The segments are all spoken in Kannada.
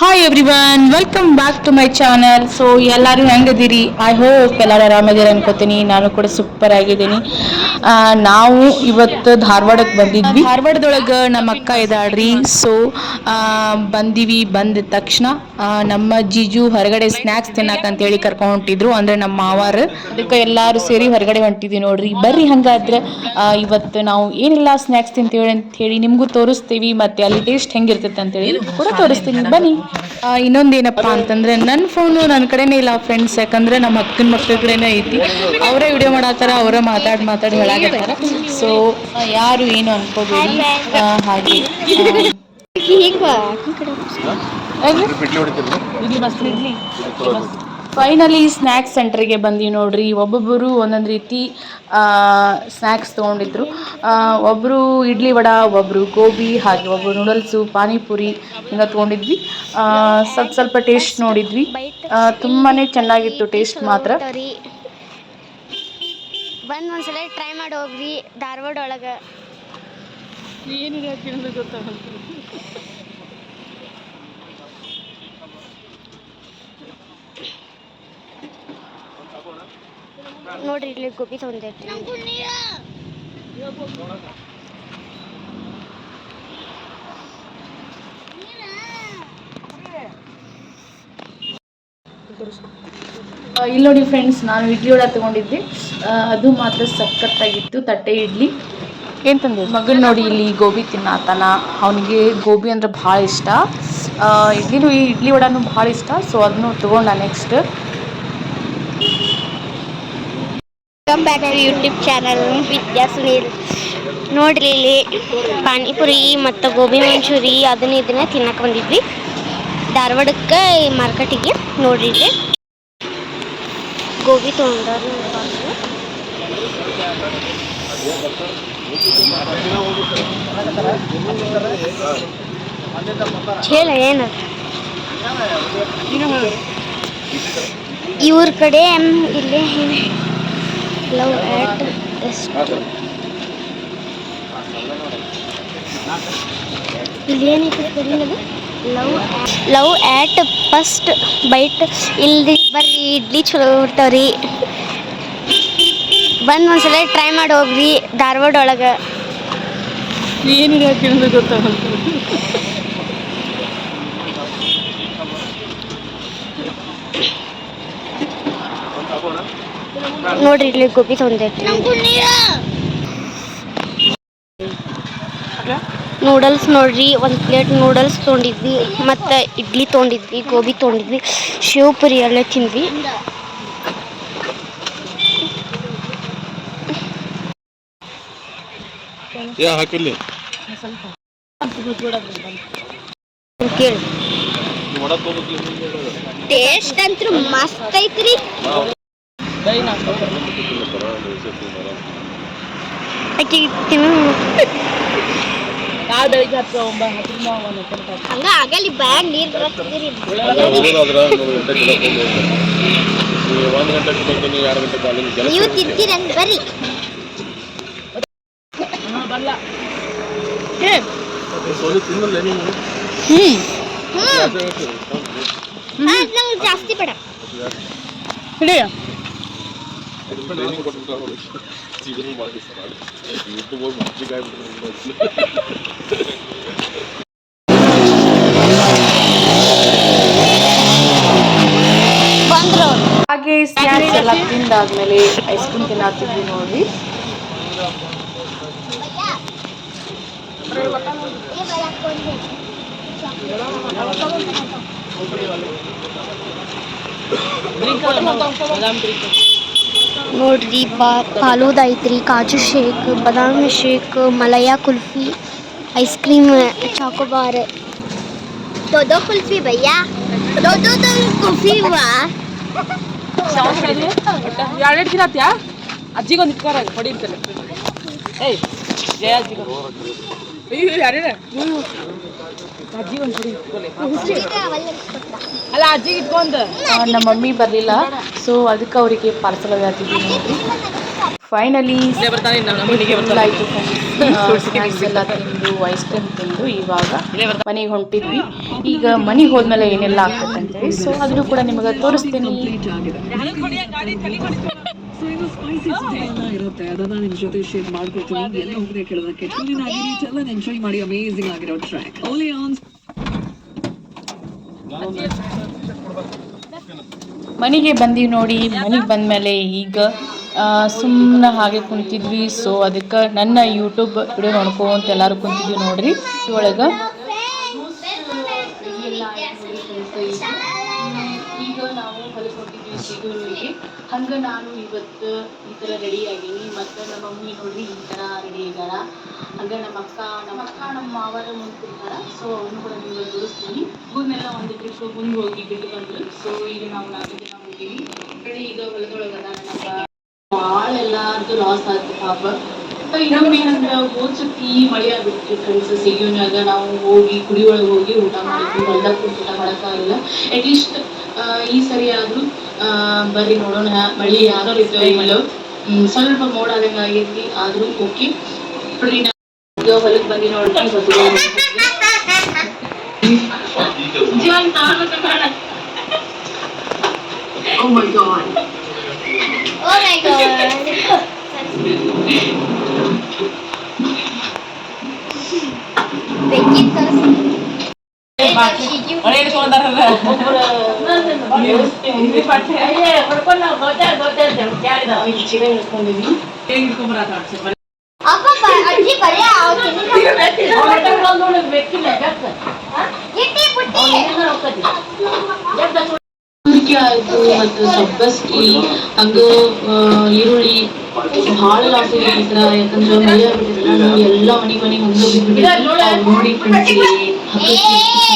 Hi everyone welcome back to my channel so ಎಲ್ಲರೂ ಹೆಂಗದಿರಿ ಐ ಹೋಪ್ ಎಲ್ಲರೂ ಆರಾಮದಿರಿ ಅನ್ಕೋತೀನಿ. ನಾನು ಕೂಡ ಸೂಪರ್ ಆಗಿದ್ದೀನಿ. ನಾವು ಇವತ್ತು ಧಾರವಾಡಕ್ಕೆ ಬಂದಿದ್ವಿ. ಧಾರವಾಡದೊಳಗೆ ನಮ್ಮ ಅಕ್ಕ ಇದ್ದಾಳ್ರಿ. ಸೊ ಬಂದಿವಿ, ಬಂದ ತಕ್ಷಣ ನಮ್ಮ ಜೀಜು ಹೊರಗಡೆ ಸ್ನ್ಯಾಕ್ಸ್ ತಿನ್ನಕಂತೇಳಿ ಕರ್ಕೊಂಡು ಹೊಂಟಿದ್ರು. ಅಂದ್ರೆ ನಮ್ಮ ಮಾವಾರ. ಅದಕ್ಕೆ ಎಲ್ಲರೂ ಸೇರಿ ಹೊರಗಡೆ ಹೊಂಟಿದ್ವಿ ನೋಡ್ರಿ. ಬರ್ರಿ ಹಂಗಾದ್ರೆ ಇವತ್ತು ನಾವು ಏನೆಲ್ಲ ಸ್ನ್ಯಾಕ್ಸ್ ತಿಂತೇವೆ ಅಂತ ಹೇಳಿ ನಿಮಗೂ ತೋರಿಸ್ತೀವಿ. ಮತ್ತು ಅಲ್ಲಿ ಟೇಸ್ಟ್ ಹೆಂಗಿರ್ತೈತೆ ಅಂತೇಳಿ ಕೂಡ ತೋರಿಸ್ತೀನಿ. ಬನ್ನಿ. ಇನ್ನೊಂದೇನಪ್ಪಾ ಅಂತಂದ್ರೆ ನನ್ನ ಫೋನು ನನ್ನ ಕಡೆನೇ ಇಲ್ಲ ಫ್ರೆಂಡ್ಸ್ ಯಾಕಂದ್ರೆ ನಮ್ಮ ಅಕ್ಕನ ಮಕ್ಕಳ ಕಡೆನೇ ಐತಿ. ಅವರೇ ವಿಡಿಯೋ ಮಾಡತ್ತಾರ ಅವರೇ ಮಾತಾಡ್ ಮಾತಾಡ್ ಹೇಳಾಕತ್ತಾರ. ಸೊ ಯಾರು ಏನು ಅನ್ಕೋಬೇಡಿ. ಆ, ಹಾಗೆ. ಫೈನಲಿ ಸ್ನ್ಯಾಕ್ಸ್ ಸೆಂಟ್ರಿಗೆ ಬಂದೀವಿ ನೋಡ್ರಿ. ಒಬ್ಬೊಬ್ಬರು ಒಂದೊಂದು ರೀತಿ ಸ್ನ್ಯಾಕ್ಸ್ ತೊಗೊಂಡಿದ್ರು. ಒಬ್ಬರು ಇಡ್ಲಿ ವಡ ಒಬ್ಬರು ಗೋಬಿ ಹಾಗೆ ಒಬ್ಬರು ನೂಡಲ್ಸು ಪಾನಿಪುರಿ ಹಿಂಗೆ ತೊಗೊಂಡಿದ್ವಿ. ಸ್ವಲ್ಪ ಸ್ವಲ್ಪ ಟೇಸ್ಟ್ ನೋಡಿದ್ವಿ. ತುಂಬಾ ತುಂಬಾನೇ ಚೆನ್ನಾಗಿತ್ತು ಟೇಸ್ಟ್ ಮಾತ್ರ. ಬಂದು ಒಂದ್ಸಲ ಟ್ರೈ ಮಾಡಿ ಹೋಗ್ರಿ ಧಾರವಾಡ ಒಳಗ. ನೋಡ್ರಿ ಇಲ್ಲಿ ಗೋಬಿ ತೊಗೊಂಡೈತಿ ಆ, ಇಲ್ಲಿ ನೋಡಿ ಫ್ರೆಂಡ್ಸ್ ನಾನು ಇಡ್ಲಿ ವಡ ತಗೊಂಡಿದ್ದೆ. ಅದು ಮಾತ್ರ ಸಖತ್ತಾಗಿತ್ತು ತಟ್ಟೆ ಇಡ್ಲಿ. ಏನು ತಂದೆ? ಮಗನ್ ನೋಡಿ ಇಲ್ಲಿ ಗೋಬಿ ತಿನ್ನತಾನ. ಅವನಿಗೆ ಗೋಬಿ ಅಂದ್ರೆ ಭಾಳ ಇಷ್ಟ. ಇಡ್ಲಿನೂ ಇಡ್ಲಿ ವಡಾನು ಭಾಳ ಇಷ್ಟ ಸೊ ಅದನ್ನು ತಗೊಂಡ next welcome back to YouTube channel Vidya Sunil ನೋಡ್ರಿ ಇಲ್ಲಿ ಪಾನಿಪುರಿ ಮತ್ತು ಗೋಬಿ ಮಂಚೂರಿ, ಅದನ್ನ ಇದನ್ನ ತಿನ್ನಕ್ಕೆ ಬಂದಿದ್ವಿ. ಧಾರವಾಡಕ್ಕೆ ಮಾರ್ಕೆಟಿಗೆ ನೋಡ್ರಿ ಇಲ್ಲಿ. ಗೋಬಿ ತೊಗೊಂಡ್ರು ಹೇಳ, ಏನು? ಇವ್ರ ಕಡೆ ಇಲ್ಲಿ ಲವ್ ಆಟ್ ಎಷ್ಟು ಇಲ್ಲಿ ಏನೈತಿ ಸ್ಪೆಲ್ಲಿಂಗ್ ಅದು love love at first bite ಇಲ್ಲಿ ಬರ್ರಿ ಇಡ್ಲಿ ಚಲೋ ಇರ್ತಾವ್ರಿ. ಬಂದು ಒಂದ್ಸಲ ಟ್ರೈ ಮಾಡಿ ಹೋಗ್ರಿ ಧಾರವಾಡ ಒಳಗೆ. ಏನಿದೆ ಗೊತ್ತಾಗಲ್ಲ. ನೋಡ್ರಿ ಇಲ್ಲಿ ಗೋಬಿ ತೊಗೊಂಡೈತಿ ನೂಡಲ್ಸ್ ನೋಡ್ರಿ ಒಂದು ಪ್ಲೇಟ್ ನೂಡಲ್ಸ್ ತೊಗೊಂಡಿದ್ವಿ ಮತ್ತು ಇಡ್ಲಿ ತೊಗೊಂಡಿದ್ವಿ ಗೋಬಿ ತೊಗೊಂಡಿದ್ವಿ ಶಿವಪುರಿ ಪುರಿ ಎಲ್ಲ ತಿಂದ್ವಿ ಟೇಸ್ಟ್ ಹಾಕಿಲ್ಲಿ ಮಸ್ತ್ ಐತ್ರಿ. ತಿನ್ನು ಹಂಗ ಆಗಲಿ ಬ್ಯಾಗ್ ನೀರು ಬರತ್ತಿದ್ರಿ ಒಂದು ಗಂಟೆಗೆ ಬರ್ತೀನಿ ಎರಡು ಗಂಟೆ ನೀವು ತಿಂತೀರ ಅಂತ ಬರ್ರಿ ನಂಗೆ ಜಾಸ್ತಿ ಬೇಡ ಟ್ರೈನಿಂಗ್ ಕೊಟ್ಬಿಟ್ಟಾರ ನೋಡಿ ಜೀವನ ಮಾಡಿ ಯೂಟ್ಯೂಬ್ ಹೋಗಿ ಮಜ್ಜಿಗೆ ಆಗ್ಬಿಟ್ಟು ಬಂದ್ರು ಅವ್ರು ಹಾಗೆ ಸ್ನ್ಯಾಕ್ಸ್ ಎಲ್ಲ ತಿಂದಾದ್ಮೇಲೆ ಐಸ್ ಕ್ರೀಮ್ ತಿನ್ನತ್ತಿದ್ವಿ ನೋಡ್ರಿ ನೋಡ್ರಿ ಬಾ ಫಾಲೂದ ಐತ್ರಿ ಕಾಜು ಶೇಕ್ ಬಾದಾಮಿ shake malai kulfi ice cream chocobar दो दो कुल्फी भैया दो दो दो कुल्फी हुआ ಎರಡೆರಡು ದಿನ ಆತ್ಯಾ ಅಜ್ಜಿಗೆ ಒಂದು ಇಟ್ಕಾರ ಹೊಡಿ ಅಂತಲ್ಲ ಏಯ್ ಜಯ ಅಜ್ಜಿಗೆ ಅಯ್ಯೋ ಅಲ್ಲ ಅಜ್ಜಿ ಇಟ್ಕೊಂಡು. ನಮ್ಮ ಮಮ್ಮಿ ಬರಲಿಲ್ಲ. ಸೊ ಅದಕ್ಕೆ ಅವರಿಗೆ ಪಾರ್ಸಲ್ ಹಾಕಿದ್ವಿ ನೋಡ್ರಿ ಫೈನಲಿ ಆಯಿತು ಸ್ನ್ಯಾಕ್ಸ್ ಎಲ್ಲ ತಿಂದು ಐಸ್ ಕ್ರೀಮ್ ತಿಂದು ಇವಾಗ ಮನೆಗೆ ಹೊಂಟಿದ್ವಿ. ಈಗ ಮನೆಗೆ ಹೋದ್ಮೇಲೆ ಏನೆಲ್ಲ ಆಗ್ತದೆ ಅಂತೇಳಿ ಸೊ ಅದನ್ನು ಕೂಡ ನಿಮಗೆ ತೋರಿಸ್ತೀನಿ. ಸೊ ಇದು ಸ್ಪೈಸಿ ಎಲ್ಲ ಇರುತ್ತೆ. ಅದನ್ನ ನಿಮ್ ಜೊತೆ ಶೇರ್ ಮಾಡ್ಕೊತೀನಿ ಎಲ್ಲ ಹೋಗದೆ ಕೇಳೋದಕ್ಕೆ. ಟ್ಯೂನ್ ಆಗಿರಿ ಎಲ್ಲ ಎಂಜಾಯ್ ಮಾಡಿ ಅಮೇಸಿಂಗ್ ಆಗಿರೋ ಟ್ರ್ಯಾಕ್ ಓನ್ಲಿ ಆನ್ ಮನೆಗೆ ಬಂದೀವಿ ನೋಡಿ. ಮನೆಗೆ ಬಂದ್ಮೇಲೆ ಈಗ ಸುಮ್ಮನೆ ಹಾಗೆ ಕುಂತಿದ್ವಿ. ಸೊ ಅದಕ್ಕೆ ನನ್ನ ಯೂಟ್ಯೂಬ್ ವಿಡಿಯೋ ನೋಡ್ಕೊಂತ ಎಲ್ಲರೂ ಕುಂತಿದ್ವಿ ನೋಡ್ರಿ. ಒಳಗೆ ನಾನು ಇವತ್ತು ಈ ಥರ ರೆಡಿ ಆಗೀನಿ ಮತ್ತು ನಮ್ಮ ಮಮ್ಮಿ ನೋಡ್ರಿ ಈ ಥರ ರೆಡಿ ಆಗ್ಯಾಳ ಹಂಗೆ ನಮ್ಮ ಅಕ್ಕ ನಮ್ಮ ಅಕ್ಕ, ನಮ್ಮ ಮಾವರ ಮುಂದೆ ಸೊ ಅವನು ಕೂಡ ನಿಮಗೆ ತೋರಿಸ್ತೀನಿ. ಊರ್ನೆಲ್ಲ ಒಂದು ಟ್ರಿಪ್ ಮುಂದೆ ಹೋಗಿ ಬಿಟ್ಟು ಬಂದ್ರು. ಸೊ ಈಗ ನಾವು ನಾಲ್ಕು ಜನ ಹೋಗಿವಿ. ಕಡೆ ಈಗ ಹೊಲದೊಳಗದ ನಮ್ಮ ಭಾಳ ಎಲ್ಲಾರ್ದು ಲಾಸ್ ಆಯ್ತು ಪಾಪ. ಹಂಗೆ ಹೋದ ಸತಿ ಮಳೆ ಆಗ್ಬಿಡ್ತು ಫ್ರೆಂಡ್ಸ್ ಸಿಗಿನಾಗ ನಾವು ಹೋಗಿ ಕುಡಿ ಹೋಗಿ ಊಟ ಮಾಡಿದ್ವಿ. ಹೊಲ್ದಾಗ ಊಟ ಮಾಡೋಕ್ಕಾಗಿಲ್ಲ. ಅಟ್ಲೀಸ್ಟ್ ಈ ಸರಿ ಆದರೂ ಬರ್ರಿ ನೋಡೋಣ. ಮಳೆ ಯಾರೋ ಇರ್ತೋ ಇಲ್ಲೋ ಹ್ಮ್, ಸ್ವಲ್ಪ ಮೋಡ ಆದಂಗೆ ಆಗೈತಿ. ಆದರೂ ಓಕೆ. ನೋಡ್ರಿ ನಾ ಈಗ ಹೊಲಕ್ಕೆ ಬಂದು ನೋಡ್ರಿ ಹೊತ್ತು ಜೀವನ್ ತಾಳ್ಬೇಕು ಬೇಡ. ಓ ಮೈ ಗಾಡ್ ಬೆಂಕಿ ತರಿಸಿ ಮತ್ತು ಸಬ್ಬಸ್ಗಿ ಹಂಗ ಆ, ಈರುಳ್ಳಿ ಭಾಳ ಲಾಸ್ ಇದೆ ಈ ಥರ ಯಾಕಂದ್ರೆ ಮಳೆ ಆಗ್ಬಿಟ್ಟಿದ್ರೆ ನಾವು ಎಲ್ಲ ಮನೆ ಮನೆ ಹಂಗ ಬಿದ್ಬಿಟ್ಟಿದ್ವಿ ನೋಡಿ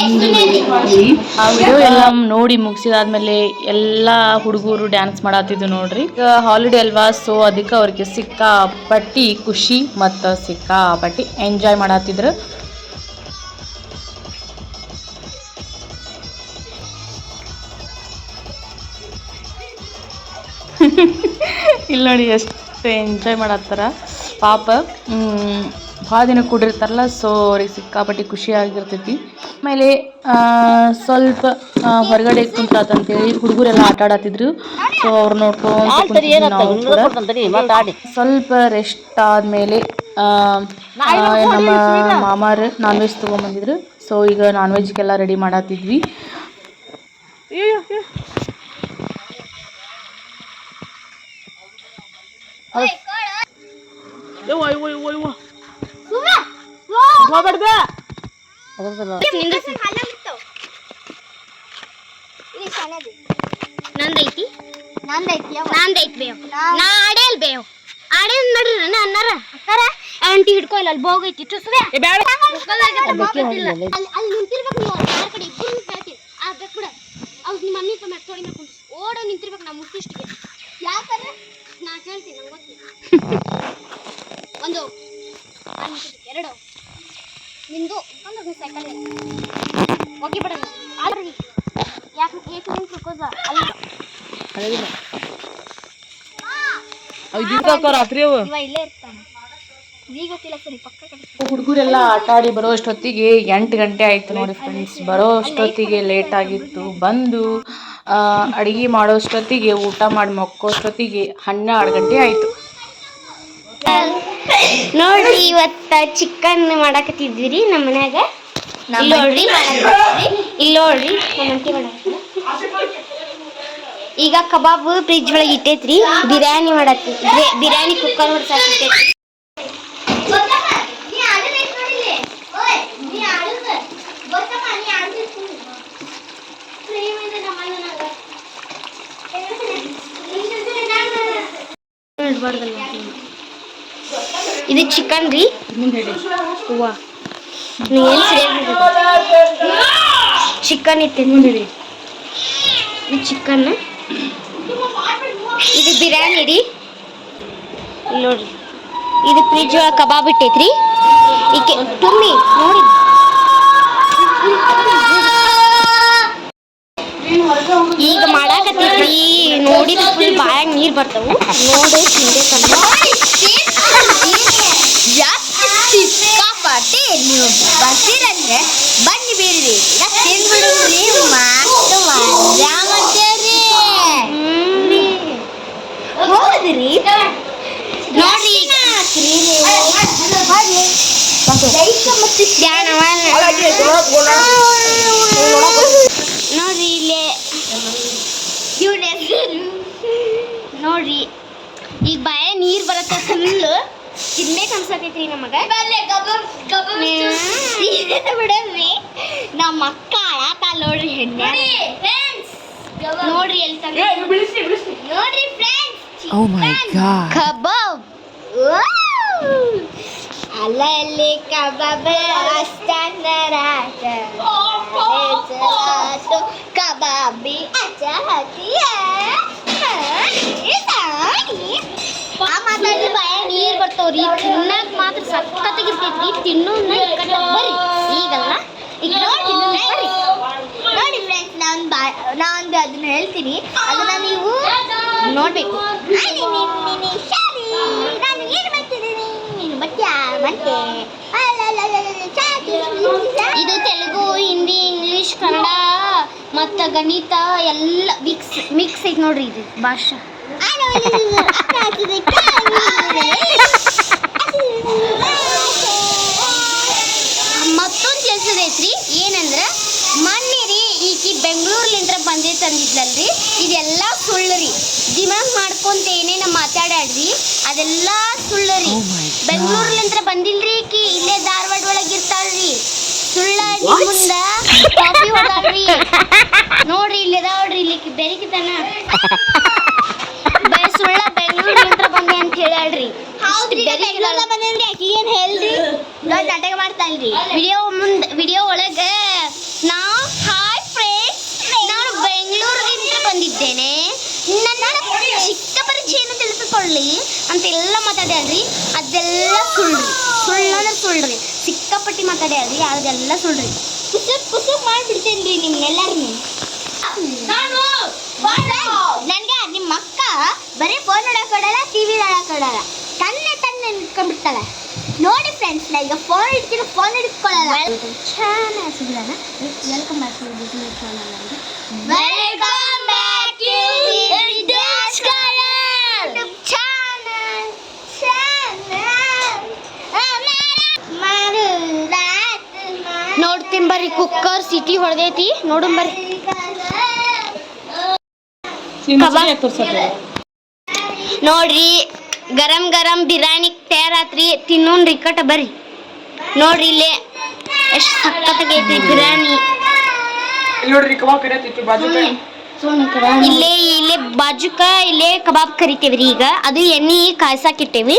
ಆ ವಿಡಿಯೋ ಎಲ್ಲ ನೋಡಿ ಮುಗಿಸಿದಾದ್ಮೇಲೆ ಎಲ್ಲ ಹುಡುಗರು ಡ್ಯಾನ್ಸ್ ಮಾಡತ್ತಿದ್ದು ನೋಡ್ರಿ. ಈಗ ಹಾಲಿಡೇ ಅಲ್ವಾ ಸೊ ಅದಕ್ಕೆ ಅವ್ರಿಗೆ ಸಿಕ್ಕಾಪಟ್ಟಿ ಖುಷಿ ಮತ್ತು ಸಿಕ್ಕಾಪಟ್ಟಿ ಎಂಜಾಯ್ ಮಾಡತ್ತಿದ್ರು ಇಲ್ಲಿ ನೋಡಿ ಎಷ್ಟು ಎಂಜಾಯ್ ಮಾಡತ್ತಾರ. ಪಾಪ ಭಾಳ ದಿನ ಕೂಡಿರ್ತಾರಲ್ಲ ಸೊ ಅವ್ರಿಗೆ ಸಿಕ್ಕಾಪಟ್ಟಿ ಖುಷಿ ಆಗಿರ್ತೈತಿ. ಆಮೇಲೆ ಸ್ವಲ್ಪ ಹೊರಗಡೆ ಹೊರಗಡೆ ಕುಂತಾತಂತೇಳಿ ಹುಡುಗರೆಲ್ಲ ಆಟ ಆಡತ್ತಿದ್ರು ಸೊ ಅವ್ರು ನೋಡ್ಕೊಂಡು. ಸ್ವಲ್ಪ ರೆಸ್ಟ್ ಆದ್ಮೇಲೆ ನಮ್ಮ ಮಾಮಾರು ನಾನ್ ವೆಜ್ ತೊಗೊಂಬಂದಿದ್ರು. ಸೊ ಈಗ ನಾನ್ ವೆಜ್ಗೆಲ್ಲ ರೆಡಿ ಮಾಡತ್ತಿದ್ವಿ ನಂದೈತಿ? ನಂದೈತಿ ನಂದೈತಿ ಬೇವ್. ನಾ ಆಡೇಲ್ ಬೇವ್. ಆಡೇಲ್ ನಡ್ರಿ ಅನ್ನಾರ ಅಕ್ಕಾರ? ಆಂಟಿ ಹಿಡ್ಕೊ ಇಲ್ಲ ಅಲ್ಲಿ ಬೋಗೈತಿ ಸುವೆ ಅಲ್ಲಿ ಅಲ್ಲಿ ನಿಂತಿರ್ಬೇಕು ನೀವು. ಯಾರ ಕಡೆ ಇಬ್ಬರು ಹೇಳ್ತೀನಿ ಆ ಬೇಕು ಬಿಡ. ಅವ್ರು ನಿಮ್ಮ ಮಮ್ಮಿ ತಮ್ಮ ತೊಳಿ ಮೇಲೆ ಕುಂತು ಓಡ ನಿಂತಿರ್ಬೇಕು ನಮ್ಮ ಮುಟ್ಟಿಷ್ಟಿಗೆ ಯಾಕಂದ್ರೆ ನಾ ಹೇಳ್ತೀನಿ ನಂಗೆ ಗೊತ್ತಿಲ್ಲ ಒಂದು ನಾನ್ ನಿಂತಿರ್ಬೇಕು. ಎರಡು ನಿಂದು ಒಂದು ಸೈಕಲ್ ಹೋಗಿ ಬಿಡ. ಆಲ್ರಿ ಯಾಕೆ ಏಕೆ ನಿಂತ್ಕೋದ ಅಲ್ಲಿ. ರಾತ್ರಿ ಅವು? ಇವ ಇಲ್ಲೇ ಇರ್ತಾನೆ. ಈಗ ಗೊತ್ತಿಲ್ಲ ಸರಿ ಪಕ್ಕ ಹುಡುಗರೆಲ್ಲ ಆಟ ಆಡಿ ಬರೋ ಅಷ್ಟೊತ್ತಿಗೆ ಎಂಟು ಗಂಟೆ ಆಯ್ತು ನೋಡಿ ಫ್ರೆಂಡ್ಸ್ ಬರೋ ಅಷ್ಟೊತ್ತಿಗೆ ಲೇಟ್ ಆಗಿತ್ತು. ಬಂದು ಅಡುಗೆ ಮಾಡೋ ಅಷ್ಟೊತ್ತಿಗೆ ಊಟ ಮಾಡಿ ಮಕ್ಕೋಷ್ಟೊತ್ತಿಗೆ ಹನ್ನೆರಡು ಗಂಟೆ ಆಯಿತು. ನೋಡ್ರಿ ಇವತ್ತ ಚಿಕನ್ ಮಾಡಾಕತ್ತಿದ್ವಿ ರೀ ನಮ್ಮ ಮನ್ಯಾಗ. ಇಲ್ಲಿ ನೋಡ್ರಿ ಇಲ್ಲಿ. ನೋಡ್ರಿ. ಈಗ ಕಬಾಬ್ ಫ್ರಿಜ್ ಒಳಗೆ ಇಟ್ಟೈತ್ರಿ ಬಿರಿಯಾನಿ ಮಾಡತ್ತಿ ಬಿರಿಯಾನಿ ಕುಕ್ಕರ್ ಹೊಡ್ಸಾಕತ್ತೈತಿ ಇದು ಚಿಕನ್ ರೀ. ಹೂವ. ಚಿಕನ್ ಇತ್ತೆ ಚಿಕನ್. ಇದು ಬಿರಿಯಾನಿ ರೀ. ನೋಡ್ರಿ. ಇದು ಫ್ರಿಜ್ ಒಳಗೆ ಕಬಾಬ್ ಇಟ್ಟೈತ್ರಿ. ಈಕೆ ತುಂಬಿ ನೋಡಿ. ಈಗ ಮಾಡಾಕತ್ತೈತ್ರಿ. ನೋಡಿ ಫುಲ್ ಬಾಯಾಗ ನೀರ್ ಬರ್ತಾವು. ನೋಡಿ ತಿನ್ಬೇಕಂತ ಪಾರ್ಟಿ ನೀವು ಬರ್ತೀರಂದ್ರೆ ಬನ್ನಿ ಬೀಳ್ರಿ ತಿನ್ಬಿಡ್ರಿ ಮಾತು ಮಾಡ್ತೇವ್ರಿ ಹೌದ್ರಿ? ನೋಡ್ರಿ ನೋಡ್ರಿ ಇಲ್ಲೇ. ನೋಡ್ರಿ ಈಗ ಬಾಯ ನೀರು ಬರತ್ತ ಫುಲ್ ತಿನ್ಬೇಕು ಅನ್ಸತೈತ್ರಿ ನಮಗ ಬಿಡಲ್ರಿ ನಮ್ಮ ಅಕ್ಕ ಅಳತಾಳ ನೋಡ್ರಿ ಹೆಣ್ಣೆ. ನೋಡ್ರಿ ಎಲ್ಲಿ ತಂದ ನೋಡ್ರಿ ಫ್ರೆಂಡ್ಸ್ ಕಬಾಬ್. ಅಲ್ಲ ಎಲ್ಲಿ ಕಬಾಬ್ ಅಷ್ಟಂದರಾಟ ಕಬಾಬಿ ಅಚ್ಚ ಹತ್ತಿಯ ನೀರ್ ಬರ್ತಾವ್ರಿ ತಿನ್ನಕ್ ಮಾತ್ರ ಸಖತ್ತಾಗಿರ್ತೈತ್ರಿ ತಿನ್ನೋನ್ನ ಇಕ್ಕಟ್ಟ ಬರ್ರಿ. ಈಗಲ್ಲ? ಈಗ ನೋಡಿ ಬರ್ರಿ. ನೋಡಿ ಫ್ರೆಂಡ್ಸ್ ನಾನು ಬಾ, ನಾನು ಅದನ್ನ ಹೇಳ್ತೀನಿ. ಅದನ್ನ ನೀವು ನೋಡ್ಬೇಕು. ನೀನ್- ಏನು ಇದು ತೆಲುಗು, ಹಿಂದಿ, ಇಂಗ್ಲಿಷ್, ಕನ್ನಡ, ಮತ್ತು ಗಣಿತ ಎಲ್ಲ ಮಿಕ್ಸ್ ಮಿಕ್ಸ್ ಐತೆ ನೋಡ್ರಿ ಇದು ಭಾಷಾ. ಮತ್ತೊಂದು ಕೆಲಸದ ಐತ್ರಿ ಏನಂದ್ರೆ ರೀ ಈಕಿ ಬೆಂಗಳೂರ್ಲಿಂತ್ರ ಬಂದೈತೆ ತಂದಿದ್ಲಲ್ರಿ ಇದೆಲ್ಲ ಸುಳ್ಳು ರೀ ದಿಮಾಗ್ ಮಾಡ್ಕೊಂತ ಏನೇನ ಮಾತಾಡ್ಯಾಡ್ರಿ ಅದೆಲ್ಲ ಸುಳ್ಳು ರೀ ಬೆಂಗಳೂರ್ಲಿಂತ್ರ ಬಂದಿಲ್ರಿ ಈಕಿ ಇಲ್ಲೇ ಧಾರವಾಡ ಒಳಗೆ ಇರ್ತಾಳ್ರಿ. ಸುಳ್ಳ ಮುಂದ ಕಾಫಿ ನೋಡ್ರಿ ಇಲ್ಲಿ ಅದಾವ್ರಿ ಇಲ್ಲಿ ಬೆರಿಕಿತನ ಬೈ ಸುಳ್ಳ ಬೆಂಗಳೂರ್ಲಿಂತ್ರ ಬಂದೇನ್ರಿ ಆಕಿ ಏನ್ ಹೇಳ್ರಿ? ನಾಟಕ ಮಾಡ್ತಾನ್ರಿ ವಿಡಿಯೋ ಮುಂದ್ ವಿಡಿಯೋ ಒಳಗ ನಾ ಹಾಯ್ ಫ್ರೆಂಡ್ಸ್ ನಾನು ಬೆಂಗಳೂರಿನಿಂದ ಬಂದಿದ್ದೇನೆ. ನನ್ನ ಚಿಕ್ಕ ಪರಿಚಯನ ತಿಳಿದುಕೊಳ್ಳಿ ಅಂತ ಎಲ್ಲ ಮಾತಾಡ್ಯಾಳ್ರಿ ಅದೆಲ್ಲ ಸುಳ್ಳ್ರಿ. ಸುಳ್ಳಂದ್ರೆ ಸುಳ್ಳ್ರಿ. ಸಿಕ್ಕಾಪಟ್ಟಿ ಮಾತಾಡ್ಯಾಳ್ರಿ ಅದೆಲ್ಲ ಸುಳ್ಳ್ರಿ. ಪುಸ್ತಕ ಕುಸುಕ್ ಮಾಡ್ಬಿಡ್ತೇನ್ರಿ ನಿಮ್ನೆಲ್ಲರ್ನು ನನ್ಗೆ ನಿಮ್ಮ ಅಕ್ಕ ಬರೀ ಫೋನ್ ನೋಡಕ್ ಕೊಡಲ್ಲ ಟಿವಿ ಕೊಡಲ್ಲ ತನ್ನೆ ತನ್ನೆ ನಿಂತ್ಕೊಂಡ್ಬಿಡ್ತಾಳೆ. ನೋಡಿ ಫ್ರೆಂಡ್ಸ್ ನಾ ಈಗ ಫೋನ್ ಹಿಡ್ತೀನಿ ಫೋನ್ ಹಿಡ್ಕೊಳ್ಳಲ್ಲ ಚೆನ್ನಾಗಿ ಸಿಗಲ್ಲ welcome back to business channel welcome back to business channel channel ನೋಡ್ತೀನಿ ಬರ್ರಿ ಕುಕ್ಕರ್ ಸಿಟಿ ಹೊಡೆದೈತಿ. ನೋಡೋಣ ಬರ್ರಿ. ನೋಡ್ರಿ. ಗರಂ ಗರಂ ಬಿರಿಯಾನಿ ತಯಾರಾತ್ರಿ ತಿನ್ನೋನ್ ಕಟ್ಟ ಬರ್ರಿ. ನೋಡ್ರಿ ಇಲ್ಲೇ ಎಷ್ಟು ಸಕ್ಕತ್ತಾಗೈತಿ ಬಿರಿಯಾನಿ. ನೋಡ್ರಿ ಕಬಾಬ್ ಕರಿಯತ್ತಿತ್ತು ಬಾಜು ಇಲ್ಲೇ ಇಲ್ಲೇ ಬಾಜುಕ ಇಲ್ಲೇ ಕಬಾಬ್ ಕರಿತೇವ್ರಿ ಈಗ. ಅದು ಎಣ್ಣೆ ಕಾಯ್ಸಾಕಿಟ್ಟೇವಿ.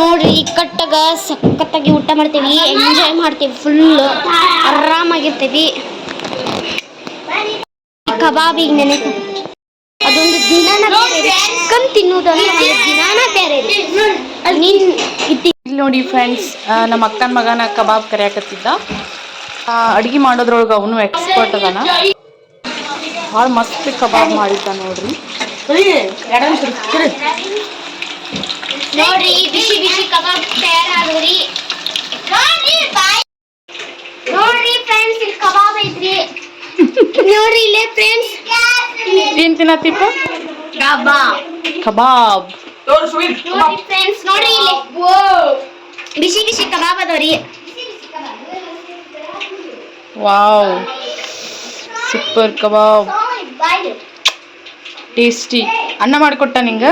ನೋಡ್ರಿ ಇಕ್ಕಟ್ಟಾಗ ಸಕ್ಕತ್ತಾಗಿ ಊಟ ಮಾಡ್ತೇವಿ ಎಂಜಾಯ್ ಮಾಡ್ತೇವಿ ಫುಲ್ ಆರಾಮಾಗಿರ್ತೇವಿ. ಕಬಾಬ್ ಈಗ ನೆನೆತ ಅದೊಂದು ದಿನಾನ ಬೇರೆ ಚಿಕನ್ ತಿನ್ನೋದಂದ್ರೆ ಒಂದು ದಿನಾನ ಬೇರೆ. ನೀನ್ ಇಲ್ಲಿ ನೋಡಿ ಫ್ರೆಂಡ್ಸ್ ನಮ್ಮ ಅಕ್ಕನ ಮಗನ ಕಬಾಬ್ ಕರಿಯಾಕತ್ತಿದ್ದ. ಅಡಿಗೆ ಮಾಡೋದ್ರೊಳಗೆ ಅವನು ಎಕ್ಸ್ಪರ್ಟ್ ಅದಾನ. ಭಾಳ ಮಸ್ತ್ ಕಬಾಬ್ ಮಾಡಿದ್ದ ನೋಡ್ರಿ. ನೋಡ್ರಿ ಬಿಸಿ ಬಿಸಿ ಕಬಾಬ್ ತಯಾರಾದ್ರಿ ನೋಡ್ರಿ ಫ್ರೆಂಡ್ಸ್ ಇಲ್ಲಿ ಕಬಾಬ್ ಐತ್ರಿ. ನೋಡ್ರಿ ಇಲ್ಲೇ ಫ್ರೆಂಡ್ಸ್ ಏನ್ ತಿನ್ನತ್ತಿಪ್ಪ ಕಬಾಬ್. ಕಬಾಬ್. ನೋಡ್ರಿ ಫ್ರೆಂಡ್ಸ್ ನೋಡ್ರಿ ಇಲ್ಲಿ. ಬಿಸಿ ಬಿಸಿ ಕಬಾಬ್ ಅದಾವ್ರಿ ವಾವ್. ಸೂಪರ್ ಕಬಾಬ್. ಟೇಸ್ಟಿ ಅಣ್ಣ ಮಾಡಿಕೊಟ್ಟ ನಿಂಗ?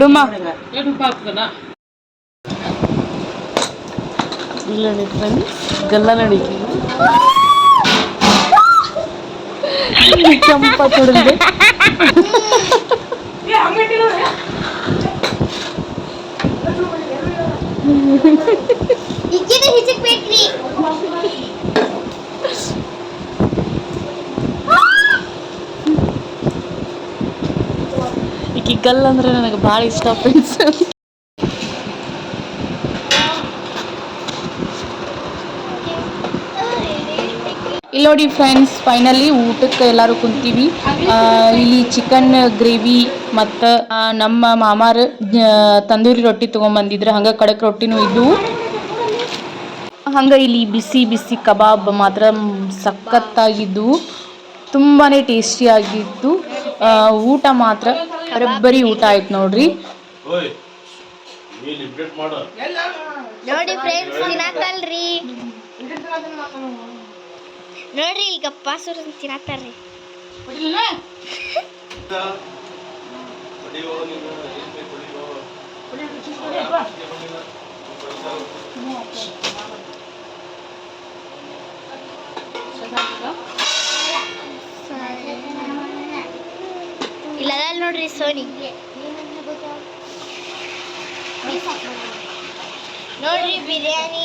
ಡುಮ್ಮ ಇಲ್ಲ ಫ್ರೆಂಡ್ಸ್ ಗಲ್ಲ ನಡೀತೀನಿ ಕೆಂಪ ಬೇಕ್ರಿ ಈಕಿ ಗಲ್ ಅಂದ್ರೆ ನನಗೆ ಭಾಳ ಇಷ್ಟ ಫ್ರೆಂಡ್ಸ್. ಇಲ್ಲಿ ನೋಡಿ ಫ್ರೆಂಡ್ಸ್ ಫೈನಲಿ ಊಟಕ್ಕೆ ಎಲ್ಲರೂ ಕುಂತೀವಿ. ಇಲ್ಲಿ ಚಿಕನ್ ಗ್ರೇವಿ ಮತ್ತು ನಮ್ಮ ಮಾಮಾರು ತಂದೂರಿ ರೊಟ್ಟಿ ತೊಗೊಂಬಂದಿದ್ರು. ಹಂಗೆ ಕಡಕ್ ರೊಟ್ಟಿನೂ ಇದ್ದವು ಹಂಗೆ ಇಲ್ಲಿ ಬಿಸಿ ಬಿಸಿ ಕಬಾಬ್ ಮಾತ್ರ ಸಖತ್ತಾಗಿದ್ದವು ತುಂಬಾ ಟೇಸ್ಟಿಯಾಗಿತ್ತು ಊಟ ಮಾತ್ರ ಬರೋಬ್ಬರಿ ಊಟ ಆಯ್ತು ನೋಡ್ರಿ. ನೋಡಿ ಫ್ರೆಂಡ್ಸ್ ತಿನ್ನಕಲ್ರಿ ನೋಡ್ರಿ ಈಗ ಗಪ್ಪ ಸುರ ತಿನ್ನತ್ತಾರ್ರಿ ಹೊಡಿಯೋ ನೀನು ಏನ್ ಬೇಕು ಹೊಡಿಯೋ ಇಲ್ಲ ನೋಡ್ರಿ ಸೋನಿ. ನೋಡ್ರಿ ಬಿರಿಯಾನಿ.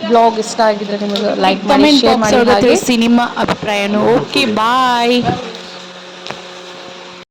ಬ್ಲಾಗ್ ಇಷ್ಟ ಆಗಿದ್ರೆ ನಿಮಗೆ ಲೈಕ್ ಮಾಡಿ ಶೇರ್ ಮಾಡಿ ಹಾಗೆ. ನಿಮ್ಮ ಅಭಿಪ್ರಾಯನು. Okay bye